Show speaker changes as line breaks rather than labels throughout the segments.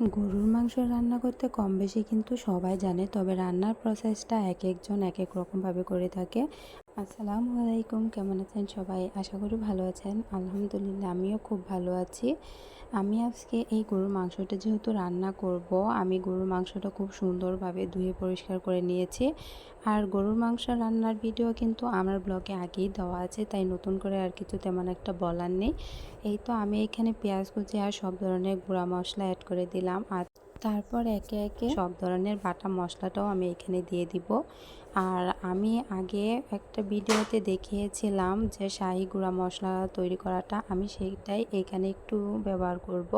গরুর মাংস রান্না করতে কম বেশি কিন্তু সবাই জানে, তবে রান্নার প্রসেসটা এক একজন এক এক রকমভাবে করে থাকে। আসসালামু আলাইকুম, কেমন আছেন সবাই? আশা করি ভালো আছেন। আলহামদুলিল্লাহ, আমিও খুব ভালো আছি। আমি আজকে এই গরুর মাংসটা যেহেতু রান্না করব, আমি গরুর মাংসটা খুব সুন্দরভাবে ধুয়ে পরিষ্কার করে নিয়েছি। আর গরুর মাংস রান্নার ভিডিও কিন্তু আমার ব্লগে আগেই দেওয়া আছে, তাই নতুন করে আর কিছু তেমন একটা বলার নেই। এই তো আমি এখানে পেঁয়াজ কুচি আর সব ধরনের গুঁড়া মশলা অ্যাড করে দিলাম। আর তারপর একে একে সব ধরনের বাটা মশলাটাও আমি এখানে দিয়ে দিব। আর আমি আগে একটা ভিডিওতে দেখিয়েছিলাম যে শাহি গুঁড়া মশলা তৈরি করাটা, আমি সেইটাই এখানে একটু ব্যবহার করব।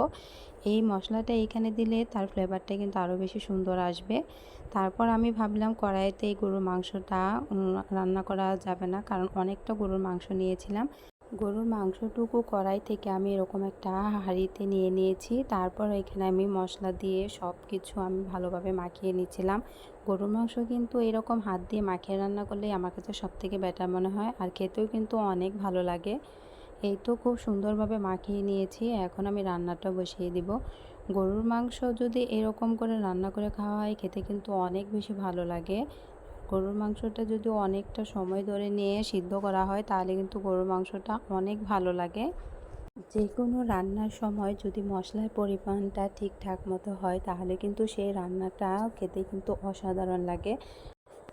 এই মশলাটা এখানে দিলে তার ফ্লেভারটা কিন্তু আরও বেশি সুন্দর আসবে। তারপর আমি ভাবলাম কড়াইতে এই গরুর মাংসটা রান্না করা যাবে না, কারণ অনেকটা গরুর মাংস নিয়েছিলাম। গরুর মাংসটুকু কড়াই থেকে আমি এরকম একটা হাঁড়িতে নিয়ে নিয়েছি। তারপর এখানে আমি মশলা দিয়ে সব কিছু আমি ভালোভাবে মাখিয়ে নিয়েছিলাম। গরুর মাংস কিন্তু এরকম হাত দিয়ে মাখিয়ে রান্না করলে আমার কাছে সব থেকে বেটার মনে হয় আর খেতেও কিন্তু অনেক ভালো লাগে। এই তো খুব সুন্দরভাবে মাখিয়ে নিয়েছি, এখন আমি রান্নাটা বসিয়ে দিব। গরুর মাংস যদি এরকম করে রান্না করে খাওয়া হয়, খেতে কিন্তু অনেক বেশি ভালো লাগে। গরুর মাংসটা যদি অনেকটা সময় ধরে নিয়ে সিদ্ধ করা হয়, তাহলে কিন্তু গরুর মাংসটা অনেক ভালো লাগে। যে কোনো রান্নার সময় যদি মশলার পরিমাণটা ঠিকঠাক মতো হয়, তাহলে কিন্তু সেই রান্নাটা খেতে কিন্তু অসাধারণ লাগে।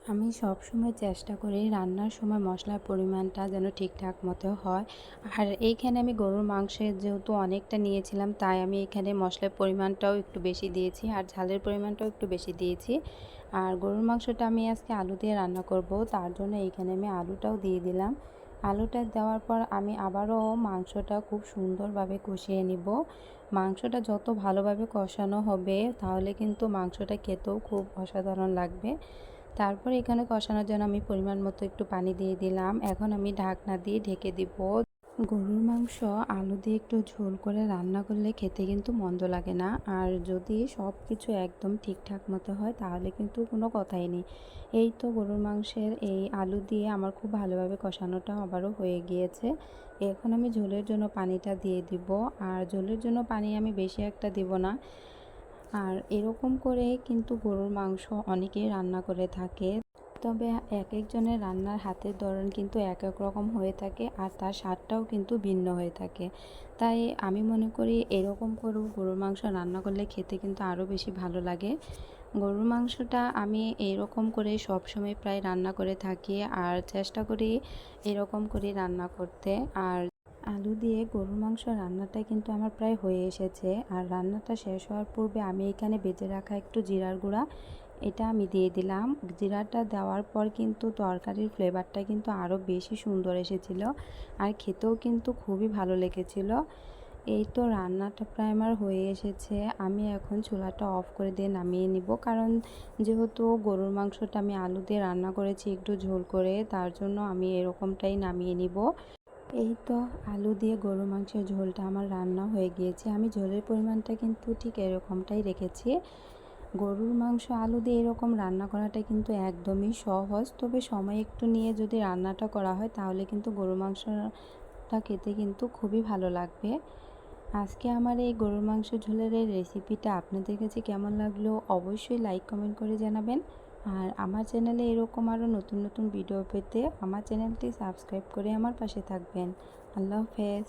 আমি সব সময় চেষ্টা করি রান্নার সময় মশলার পরিমাণটা যেন ঠিকঠাক মতো হয়। আর এইখানে আমি গরুর মাংসের যেহেতু অনেকটা নিয়েছিলাম, তাই আমি এখানে মশলার পরিমাণটাও একটু বেশি দিয়েছি আর ঝালের পরিমাণটাও একটু বেশি দিয়েছি। আর গরুর মাংসটা আমি আজকে আলু দিয়ে রান্না করব, তার জন্য এইখানে আমি আলুটাও দিয়ে দিলাম। আলুটা দেওয়ার পর আমি আবারও মাংসটা খুব সুন্দরভাবে কষিয়ে নিব। মাংসটা যত ভালোভাবে কষানো হবে, তাহলে কিন্তু মাংসটা খেতেও খুব অসাধারণ লাগবে। তারপর এখানে কষানোর জন্য আমি পরিমাণ মতো একটু পানি দিয়ে দিলাম। এখন আমি ঢাকনা দিয়ে ঢেকে দিব। গরুর মাংস, আলু দিয়ে একটু ঝোল করে রান্না করলে খেতে কিন্তু মন্দ লাগে না। আর যদি সব কিছু একদম ঠিকঠাক মতো হয়, তাহলে কিন্তু কোনো কথাই নেই। এই তো গরুর মাংসের এই আলু দিয়ে আমার খুব ভালোভাবে কষানোটা আবারও হয়ে গিয়েছে। এখন আমি ঝোলের জন্য পানিটা দিয়ে দিব। আর ঝোলের জন্য পানি আমি বেশি একটা দিব না। আর এরকম করে কিন্তু গরুর মাংস অনেকেই রান্না করে থাকে। তবে এক একজনের রান্নার হাতের ধরন কিন্তু এক এক রকম হয়ে থাকে আর তার স্বাদটাও কিন্তু ভিন্ন হয়ে থাকে। তাই আমি মনে করি এরকম করেও গরুর মাংস রান্না করলে খেতে কিন্তু আরও বেশি ভালো লাগে। গরুর মাংসটা আমি এরকম করে সব সময় প্রায় রান্না করে থাকি আর চেষ্টা করি এরকম করে রান্না করতে। আর আলু দিয়ে গরুর মাংস রান্নাটা কিন্তু আমার প্রায় হয়ে এসেছে। আর রান্নাটা শেষ হওয়ার পূর্বে আমি এখানে বেজে রাখা একটু জিরার গুঁড়া, এটা আমি দিয়ে দিলাম। জিরাটা দেওয়ার পর কিন্তু তরকারির ফ্লেভারটা কিন্তু আরও বেশি সুন্দর এসেছিল আর খেতেও কিন্তু খুবই ভালো লেগেছিল। এই তো রান্নাটা প্রায় আমার হয়ে এসেছে। আমি এখন চুলাটা অফ করে দিয়ে নামিয়ে নিব। কারণ যেহেতু গরুর মাংসটা আমি আলু দিয়ে রান্না করেছি একটু ঝোল করে, তার জন্য আমি এরকমটাই নামিয়ে নিব। এই তো আলু দিয়ে গরু মাংসের ঝোলটা আমার রান্না হয়ে গিয়েছে। আমি ঝোলের পরিমাণটা কিন্তু ঠিক এরকমটাই রেখেছি। গরুর মাংস, আলু দিয়ে এরকম রান্না করাটা কিন্তু একদমই সহজ। তবে সময় একটু নিয়ে যদি রান্নাটা করা হয়, তাহলে কিন্তু গরুর মাংসটা খেতে কিন্তু খুবই ভালো লাগবে। আজকে আমার এই গরুর মাংস ঝোলের এই রেসিপিটা আপনাদের কাছে কেমন লাগল? অবশ্যই লাইক কমেন্ট করে জানাবেন। আর আমার চ্যানেলে এরকম আরও নতুন নতুন ভিডিও পেতে আমার চ্যানেলটি সাবস্ক্রাইব করে আমার পাশে থাকবেন। আল্লাহ হাফেজ।